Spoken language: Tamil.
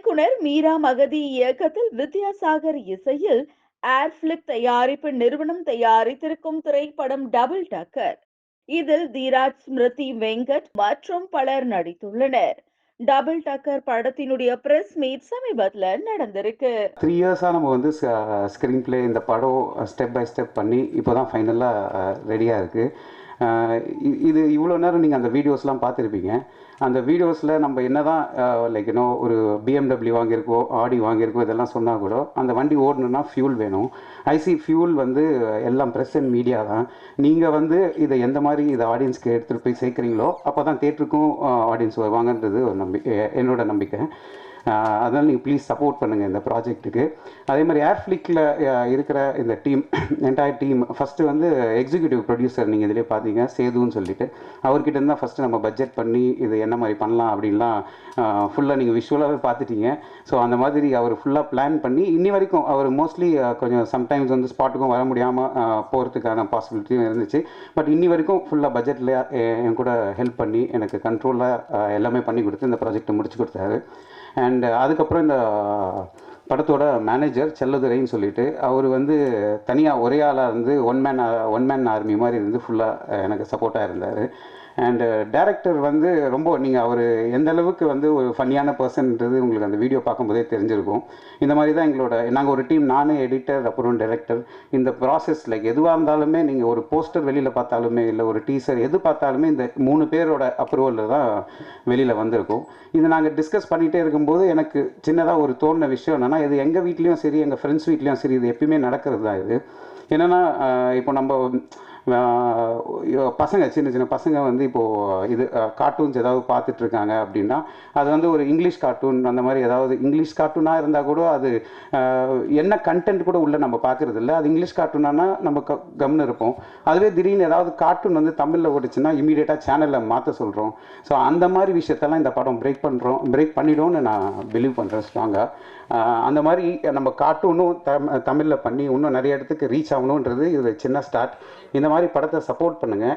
இயக்குனர் மீரா மகதி இயக்கத்தில் வித்யாசாகர் இசையில் ஏர்ஃபிளிக் தயாரிப்பு நிறுவனம் தயாரித்திருக்கும் திரைப்படம் டபுள் டக்கர் இதில் தீராஜ் ஸ்மிருதி வெங்கட் மற்றும் பலர் நடித்துள்ளனர். டபுள் டக்கர் படத்தினுடைய பிரஸ் மீட் சமீபத்தில் நடந்திருக்கு. த்ரீ இயர்ஸாக நம்ம வந்து ஸ்க்ரீன் பிளே இந்த படம் ஸ்டெப் பை ஸ்டெப் பண்ணி இப்போ தான் ஃபைனலாக ரெடியாக இருக்குது இது இவ்வளோ நேரம் நீங்கள் அந்த வீடியோஸ்லாம் பார்த்துருப்பீங்க. அந்த வீடியோஸில் நம்ம என்ன தான் லைக் இன்னும் ஒரு பிஎம்டபிள்யூ வாங்கியிருக்கோம் ஆடி வாங்கியிருக்கோம் இதெல்லாம் சொன்னால் கூட அந்த வண்டி ஓடணுன்னா ஃபியூல் வேணும். ஐசி ஃபியூல் வந்து எல்லாம் ப்ரெஸ் அண்ட் மீடியா தான். நீங்கள் வந்து இதை எந்த மாதிரி இதை ஆடியன்ஸ்க்கு எடுத்துகிட்டு போய் சேர்க்குறீங்களோ அப்போ தான் தேட்டருக்கும் ஆடியன்ஸ் வருவாங்கன்றது ஒரு நம்பி என்னோட நம்பிக்கை. அதனால் நீங்கள் ப்ளீஸ் சப்போர்ட் பண்ணுங்கள் இந்த ப்ராஜெக்ட்டுக்கு அதே மாதிரி ஏர்ஃப்ளிக்கில் இருக்கிற இந்த டீம் என்டையர் டீம் ஃபஸ்ட்டு வந்து எக்ஸிக்யூட்டிவ் ப்ரொடியூசர் நீங்கள் இதிலே பார்த்தீங்க சேதுன்னு சொல்லிட்டு. அவர்கிட்ட இருந்தால் ஃபஸ்ட்டு நம்ம பட்ஜெட் பண்ணி இது என்ன மாதிரி பண்ணலாம் அப்படின்லாம் ஃபுல்லாக நீங்கள் விஷுவலாகவே பார்த்துட்டீங்க ஸோ அந்த மாதிரி அவர் ஃபுல்லாக பிளான் பண்ணி இன்னி வரைக்கும் அவர் மோஸ்ட்லி கொஞ்சம் சம்டைம்ஸ் வந்து ஸ்பாட்டுக்கும் வர முடியாமல் போகிறதுக்கான பாசிபிலிட்டியும் இருந்துச்சு. பட் இன்னி வரைக்கும் ஃபுல்லாக பட்ஜெட்டில் என் கூட ஹெல்ப் பண்ணி எனக்கு கண்ட்ரோலாக எல்லாமே பண்ணி கொடுத்து இந்த ப்ராஜெக்ட்டை முடிச்சு கொடுத்தாரு. அண்ட் அதுக்கப்புறம் இந்த படத்தோட மேனேஜர் செல்லதுரைன்னு சொல்லிட்டு அவர் வந்து தனியாக ஒரே ஆளாக இருந்து one man one man army மாதிரி இருந்து ஃபுல்லாக எனக்கு சப்போர்ட்டாக இருந்தார். அண்டு டேரக்டர் uh, வந்து ரொம்ப நீங்கள் அவர் எந்த அளவுக்கு வந்து ஒரு ஃபன்னியான பர்சன்ன்றது உங்களுக்கு அந்த வீடியோ பார்க்கும்போதே தெரிஞ்சிருக்கும். இந்த மாதிரி தான் எங்களோட நாங்கள் ஒரு டீம் நானும் எடிட்டர் அப்புறம் டைரக்டர் இந்த ப்ராசஸ் லைக் எதுவாக இருந்தாலுமே நீங்கள் ஒரு போஸ்டர் வெளியில் பார்த்தாலுமே இல்லை ஒரு டீசர் எது பார்த்தாலுமே இந்த மூணு பேரோட அப்ரூவலில் தான் வெளியில் வந்திருக்கும். இது நாங்கள் டிஸ்கஸ் பண்ணிகிட்டே இருக்கும்போது எனக்கு சின்னதாக ஒரு தோணின விஷயம் என்னென்னா இது எங்கள் வீட்லேயும் சரி எங்கள் ஃப்ரெண்ட்ஸ் வீட்லேயும் சரி இது எப்பயுமே நடக்கிறது தான் இது. என்னென்னா இப்போ நம்ம பசங்க சின்ன சின்ன பசங்க வந்து இப்போது இது கார்ட்டூன்ஸ் ஏதாவது பார்த்துட்டு இருக்காங்க அப்படின்னா அது வந்து ஒரு இங்கிலீஷ் கார்ட்டூன் அந்த மாதிரி ஏதாவது இங்கிலீஷ் கார்ட்டூனாக இருந்தால் கூட அது என்ன கண்டென்ட் கூட உள்ள நம்ம பார்க்குறது இல்லை அது இங்கிலீஷ் கார்ட்டூனானா நம்ம க கம்னு இருப்போம். அதுவே திடீர்னு ஏதாவது கார்ட்டூன் வந்து தமிழில் ஓடிச்சுன்னா இமீடியட்டாக சேனலில் மாற்ற சொல்கிறோம் ஸோ அந்த மாதிரி விஷயத்தெல்லாம் இந்த படம் பிரேக் பண்ணுறோம் பிரேக் பண்ணிடும்னு நான் பிலீவ் பண்ணுறேன் ஸ்ட்ராங்காக அந்த மாதிரி நம்ம கார்ட்டூனும் தமிழில் பண்ணி இன்னும் நிறைய இடத்துக்கு ரீச் ஆகணுன்றது இது சின்ன ஸ்டார்ட் இந்த மாதிரி மாதிரி படத்தை சப்போர்ட் பண்ணுங்கள்